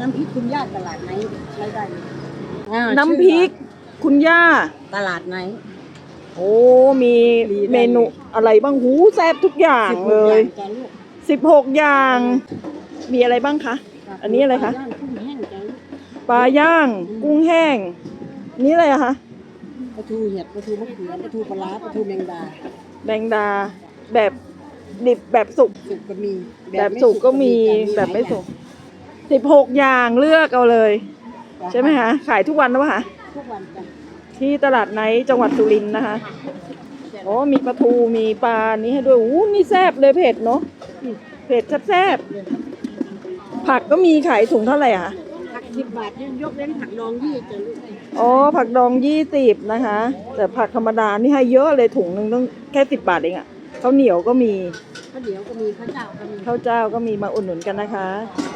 น้ำพริกคุณย่าตลาดไหนใช้ได้ไหมอ่าน้ำพริก คุณย่าตลาดไหน โอ้ มีมีได้เมนูอะไรบ้างหูแซ่บทุกอย่างสิบหเลกยอางจ้ะลูกสิบหกอย่าง มีอะไรบ้างคะ อันนี้อะไรคะ ย่างกุ้งแห้งจ้ะลูกปลาย่าง กุ้งแห้ง นี่อะไรอะคะ ปลาทูเห็ดปลาทูมะเขือปลาทูปลาร้าปลาทูแมงดาแบงดา แบบดิบแบบสุก สุกก็มีแบบไม่สุกก็มีจ้ะแบบไม่หลายสุก สิบหกอย่างเลือกเอาเลยอย่างใช่ไหมคะ ขายทุกวันหรือเปล่าคะทุกวันจ้ะที่ตลาดไนท์จังหวัดสุรินทร์นะคะ โอ้มีปลาทูมีปลานี้ให้ด้วยอู้นี่แซ่บเลยเผ็ดเนาะอืมเผ็ดแซ่บๆผักก็มีขายถุงเท่าไหร่อะคะผักสิบบาทยกเว้นผักดองยี่จ้ะลูกอ๋อผักดองยี่สิบนะคะ แต่ผักธรรมดานี่ให้เยอะเลยถุงหนึ่งต้องแค่สิบบาทเองอะข้าวเหนียวก็มีข้าวเหนียวก็มีข้าวเจ้าก็มีข้าวเจ้าก็มีมาอุดหนุนกันนะคะจ